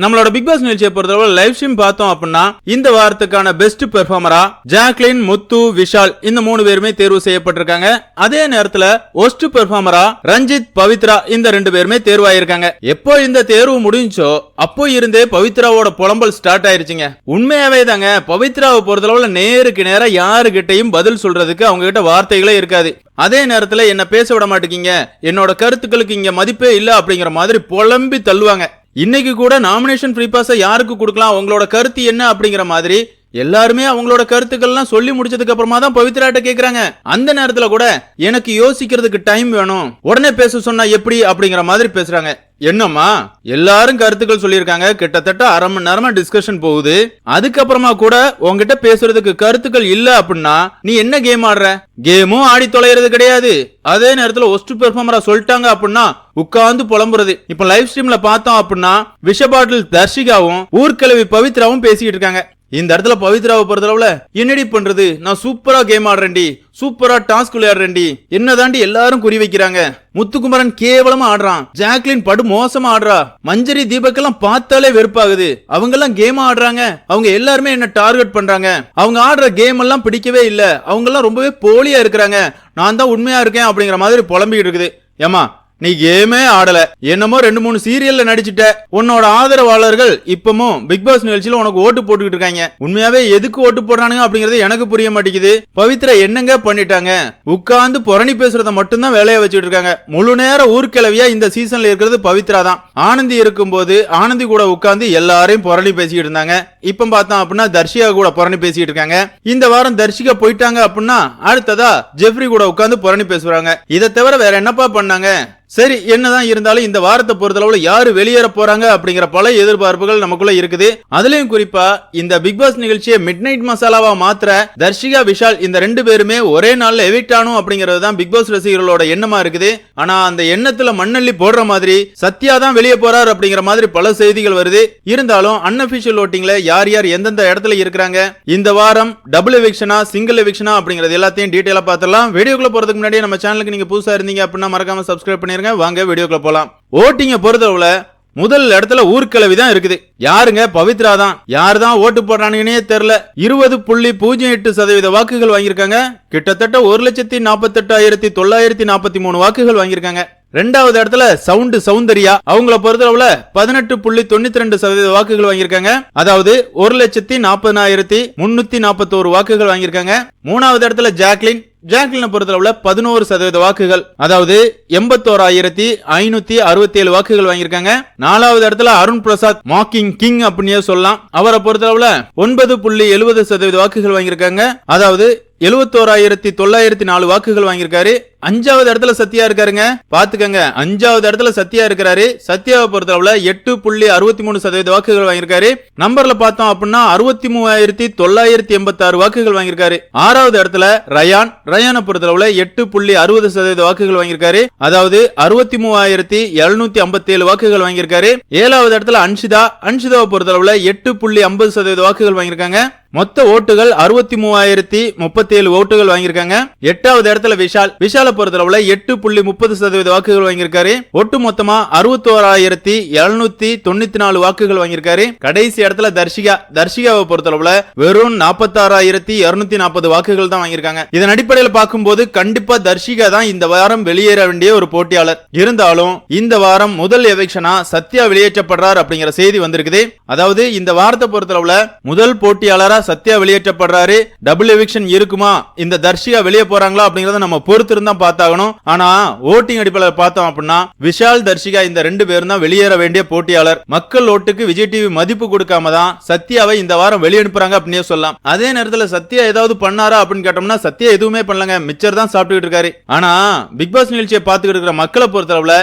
நம்மளோட big Boss நிகழ்ச்சியை பொறுத்தளவு லைவ் ஸ்ட்ரீம் பார்த்தோம் அப்படின்னா இந்த வாரத்துக்கான பெஸ்ட் பெர்ஃபார்மரா ஜாக்லின் முத்து விஷால் இந்த மூணு பேருமே தேர்வு செய்யப்பட்டிருக்காங்க. அதே நேரத்துல ஒஸ்ட் பெர்ஃபார்மரா ரஞ்சித் பவித்ரா இந்த ரெண்டு பேருமே தேர்வாயிருக்காங்க. எப்போ இந்த தேர்வு முடிஞ்சோ அப்போ இருந்தே பவித்ராவோட புலம்பல் ஸ்டார்ட் ஆயிருச்சுங்க. உண்மையாவே தாங்க பவித்ராவை பொறுத்தளவுல நேருக்கு நேரம் யாருகிட்டையும் பதில் சொல்றதுக்கு அவங்க கிட்ட வார்த்தைகளே இருக்காது. அதே நேரத்துல என்ன பேச விட மாட்டேங்கிங்க. என்னோட கருத்துக்களுக்கு இங்க மதிப்பே இல்ல அப்படிங்கிற மாதிரி புலம்பி தள்ளுவாங்க. இன்னைக்கு கூட நாமினேஷன் ஃப்ரீ பாஸை யாருக்கு கொடுக்கலாம்? உங்களோட கருத்து என்ன அப்படிங்கிற மாதிரி எல்லாருமே அவங்களோட கருத்துக்கள்லாம் சொல்லி முடிச்சதுக்கு அப்புறமா தான் பவித்ராட்ட கேக்குறாங்க. அந்த நேரத்துல கூட எனக்கு யோசிக்கிறதுக்கு டைம் வேணும். உடனே பேச சொன்னா எப்படி அப்படிங்கிற மாதிரி பேசுறாங்க. என்னம்மா? எல்லாரும் கருத்துக்கள் சொல்லியிருக்காங்க. கிட்டத்தட்ட அரை மணி நேரமா டிஸ்கஷன் போகுது. அதுக்கப்புறமா கூட உங்ககிட்ட பேசுறதுக்கு கருத்துக்கள் இல்ல அப்படின்னா நீ என்ன கேம் ஆடுற? கேமும் ஆடி தொலைகிறது கிடையாது. அதே நேரத்துல ஒஸ்ட் பெர்ஃபார்மரா சொல்லிட்டாங்க அப்படின்னா உட்கார்ந்து புலம்புறது. இப்ப லைவ் ஸ்ட்ரீம்ல பார்த்தோம் அப்படின்னா விஷ பாட்டில் தர்ஷிகாவும் ஊர்க்கிழவி பவித்ராவும் பேசிக்கிட்டு இருக்காங்க. இந்த இடத்துல பவித்ராவை பொறுத்தளவுல என்னடி பண்றது? நான் சூப்பரா கேம் ஆடுறேன்டி. சூப்பரா டாஸ்க் விளையாடுறேன்டி. என்னதாண்டி எல்லாரும் குறி வைக்கிறாங்க? முத்துக்குமரன் கேவலமா ஆடுறான். ஜாக்லின் படு மோசமா ஆடுறா. மஞ்சரி தீபக்கெல்லாம் பார்த்தாலே வெறுப்பாகுது. அவங்க எல்லாம் கேம் ஆடுறாங்க. அவங்க எல்லாருமே என்ன டார்கெட் பண்றாங்க? அவங்க ஆடுற கேம் எல்லாம் பிடிக்கவே இல்ல. அவங்க எல்லாம் ரொம்பவே போலியா இருக்கிறாங்க. நான் தான் உண்மையா இருக்கேன் அப்படிங்கிற மாதிரி புலம்பிக்கிட்டு இருக்குது. ஏமா நீ கேமே ஆடல. என்னமோ ரெண்டு மூணு சீரியல்ல நடிச்சிட்ட. உன்னோட ஆதரவாளர்கள் இப்பமும் பிக் பாஸ் நிகழ்ச்சியில உனக்கு ஓட்டு போட்டுக்கிட்டு இருக்காங்க. உண்மையாவே எதுக்கு ஓட்டு போடுறானுங்க அப்படிங்கறது எனக்கு புரிய மாட்டேங்குது. பவித்ரா என்னங்க பண்ணிட்டாங்க? உட்கார்ந்து புரணி பேசுறத மட்டும்தான் வேலையை வச்சுட்டு இருக்காங்க. முழு நேர ஊர்க்கிழவியா இந்த சீசன்ல இருக்கிறது பவித்ரா தான். ஆனந்தி இருக்கும்போது ஆனந்தி கூட உட்கார்ந்து எல்லாரையும் புரணி பேசிக்கிட்டு இருந்தாங்க. இப்ப பார்த்தோம் அப்படின்னா தர்ஷிகா கூட புரணி பேசிட்டு இருக்காங்க. இந்த வாரம் தர்ஷிகா போயிட்டாங்க அப்படின்னா அடுத்ததா ஜெஃப்ரி கூட உட்கார்ந்து புரணி பேசுறாங்க. இதை தவிர வேற என்னப்பா பண்ணாங்க? சரி என்னதான் இருந்தாலும் இந்த வாரத்தை பொறுத்தளவுல யாரு வெளியேற போறாங்க அப்படிங்கிற பல எதிர்பார்ப்புகள் நமக்குள்ள இருக்குது. அதுலயும் குறிப்பா இந்த பிக் பாஸ் நிகழ்ச்சியை மிட் நைட் மசாலாவா மாத்திர தர்ஷிகா விஷால் இந்த ரெண்டு பேருமே ஒரே நாள்ல எவிக்ட் ஆனும் அப்படிங்கிறது தான் பிக் பாஸ் ரசிகர்களோட எண்ணமா இருக்குது. ஆனா அந்த எண்ணத்துல மண்ணள்ளி போடுற மாதிரி சத்யா தான் வெளியே போறார் அப்படிங்கிற மாதிரி பல செய்திகள் வருது. இருந்தாலும் அன்அபிஷியல் ஓட்டிங்ல யார் யார் எந்தெந்த இடத்துல இருக்கிறாங்க? இந்த வாரம் டபுள் எவிக்ஷனா சிங்கிள் எவிக்ஷனா அப்படிங்கறது எல்லாத்தையும் டீட்டெயிலா பார்த்துடலாம். வீடியோக்குள்ள போறதுக்கு முன்னாடி நம்ம சேனலுக்கு நீங்க புதுசா இருந்தீங்க அப்படின்னா மறக்காம சப்ஸ்கிரைப் பண்ணிருங்க. வாங்க வீடியோக்குள்ள போலாம். ஓட்டிங்க பொறுத்தளவுல முதல் இடத்துல ஊர்க்கிழவி தான் இருக்குது. யாருங்க? பவித்ரா தான். யார் தான் ஓட்டு போடுறானுங்கன்னே தெரியல. இருபது புள்ளி பூஜ்ஜியம் எட்டு சதவீத வாக்குகள் வாங்கியிருக்காங்க. கிட்டத்தட்ட ஒரு லட்சத்தி நாற்பத்தெட்டாயிரத்தி தொள்ளாயிரத்தி நாற்பத்தி மூணு வாக்குகள் வாங்கியிருக்காங்க. ரெண்டாவது இடத்துல சவுண்டு சௌந்தர்யா. அவங்கள பொறுத்தளவுல பதினெட்டு புள்ளி தொண்ணூத்தி ரெண்டு சதவீத வாக்குகள் வாங்கியிருக்காங்க. அதாவது ஒரு லட்சத்தி நாற்பதாயிரத்தி முன்னூத்தி நாற்பத்தோரு வாக்குகள் வாங்கியிருக்காங்க. மூணாவது இடத்துல ஜாக்லின். ஜாக்லினை பொறுத்தளவுல பதினோரு சதவீத வாக்குகள். அதாவது எண்பத்தோராயிரத்தி ஐநூத்தி அறுபத்தி ஏழு வாக்குகள் வாங்கியிருக்காங்க. நாலாவது இடத்துல அருண் பிரசாத் மாக்கிங் கிங் அப்படின்னே சொல்லலாம். அவரை பொறுத்தளவுல ஒன்பது புள்ளி எழுபது சதவீத வாக்குகள் வாங்கியிருக்காங்க. அதாவது எழுபத்தோராயிரத்தி தொள்ளாயிரத்தி நாலு வாக்குகள் வாங்கியிருக்காரு. அஞ்சாவது இடத்துல சத்யா இருக்காருங்க. பாத்துக்கங்க அஞ்சாவது இடத்துல சத்யா இருக்கிறாரு. சத்யாவை பொறுத்தளவுல எட்டு புள்ளி அறுபத்தி மூணு சதவீத வாக்குகள் வாங்கியிருக்காரு. நம்பர்ல பார்த்தோம் அப்படின்னா அறுபத்தி மூவாயிரத்தி தொள்ளாயிரத்தி எண்பத்தி ஆறு வாக்குகள் வாங்கியிருக்காரு. ஆறாவது இடத்துல ரயான். ரயானை பொறுத்தளவுல எட்டு புள்ளி அறுபது சதவீத வாக்குகள் வாங்கியிருக்காரு. அதாவது அறுபத்தி மூவாயிரத்தி எழுநூத்தி ஐம்பத்தி ஏழு வாக்குகள் வாங்கியிருக்காரு. ஏழாவது இடத்துல அன்ஷிதா. அன்ஷிதாவை பொறுத்தளவுல எட்டு புள்ளி ஐம்பது சதவீத வாக்குகள் வாங்கியிருக்காங்க. மொத்த ஓட்டுகள் அறுபத்தி மூவாயிரத்தி முப்பத்தி ஏழு ஓட்டுகள் வாங்கியிருக்காங்க. எட்டாவது இடத்துல விஷால். விஷால பொறுத்தளவுல எட்டு புள்ளி முப்பது சதவீத வாக்குகள் வாங்கியிருக்காரு. ஒட்டு மொத்தமா அறுபத்தி ஓராயிரத்தி எழுநூத்தி தொண்ணூத்தி நாலு வாக்குகள் வாங்கியிருக்காரு. கடைசி இடத்துல தர்ஷிகா தர்ஷிகாவை பொறுத்தளவுல வெறும் நாற்பத்தாறாயிரத்தி இருநூத்தி நாற்பது வாக்குகள் தான் வாங்கியிருக்காங்க. இதன் அடிப்படையில் பார்க்கும்போது கண்டிப்பா தர்ஷிகா தான் இந்த வாரம் வெளியேற வேண்டிய ஒரு போட்டியாளர். இருந்தாலும் இந்த வாரம் முதல் எவிக்ஷனா சத்யா வெளியேற்றப்படுறார் அப்படிங்கிற செய்தி வந்திருக்குது. அதாவது இந்த வாரத்தை பொறுத்தளவுல முதல் போட்டியாளரா சத்யா வெளியேற்றப்படுறாரு. டபுள் எவிக்ஷன் இருக்குமா? இந்த தர்ஷிகா வெளியே போறாங்களா அப்படிங்கறத நம்ம பொறுத்திருந்தா பார்த்தாகணும். ஆனா ஓட்டிங் அடிப்படையில் பார்த்தோம் அப்படின்னா விஷால் தர்ஷிகா இந்த ரெண்டு பேரும் தான் வெளியேற வேண்டிய போட்டியாளர். மக்கள் ஓட்டுக்கு விஜய் டிவி மதிப்பு கொடுக்காம தான் சத்யாவை இந்த வாரம் வெளியனுப்புறாங்க அப்படின்னே சொல்லலாம். அதே நேரத்தில் சத்யா ஏதாவது பண்ணாரா அப்படின்னு கேட்டோம்னா சத்யா எதுவுமே பண்ணலங்க. மிச்சர் தான் சாப்பிட்டுக்கிட்டு இருக்காரு. ஆனா பிக் பாஸ் நிகழ்ச்சியை பார்த்துக்கிட்டு இருக்கிற மக்களை பொறுத்தளவுல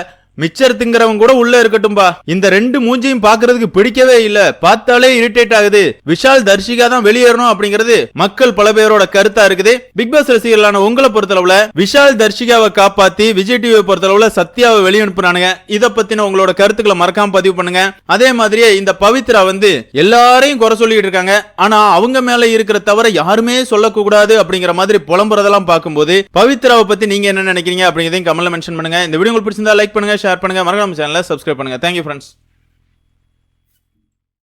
மிச்சர் திங்கிறவங்க கூட உள்ள இருக்கட்டும்பா. இந்த ரெண்டு மூஞ்சியும் பாக்குறதுக்கு பிடிக்கவே இல்ல. பார்த்தாலே இரிட்டேட் ஆகுது. விஷால் தர்ஷிகா தான் வெளியேறணும் அப்படிங்கிறது மக்கள் பல பேரோட கருத்தா இருக்குது. பிக் பாஸ் ரசிகர்களான உங்களை பொறுத்தளவுல விஷால் தர்ஷிகாவை காப்பாத்தி விஜய் டிவியை பொறுத்தளவுல சத்யாவை வெளியனுப்புறானுங்க இத பத்தின உங்களோட கருத்துக்களை மறக்காம பதிவு பண்ணுங்க. அதே மாதிரியே இந்த பவித்ரா வந்து எல்லாரையும் குறை சொல்லிட்டு இருக்காங்க. ஆனா அவங்க மேல இருக்கிற தவிர யாருமே சொல்லக்கூடாது அப்படிங்கிற மாதிரி புலம்புறதெல்லாம் பார்க்கும்போது பவித்ராவை பத்தி நீங்க என்ன நினைக்கிறீங்க அப்படிங்கிறதையும் கமெண்ட்ல மென்ஷன் பண்ணுங்க. இந்த வீடியோ உங்களுக்கு பிடிச்சிருந்தா லைக் பண்ணுங்க ஷேர் பண்ணுங்கள் மறக்காம சேனலை சப்ஸ்கிரைப் பண்ணுங்கள் தேங்க்யூ ஃப்ரெண்ட்ஸ்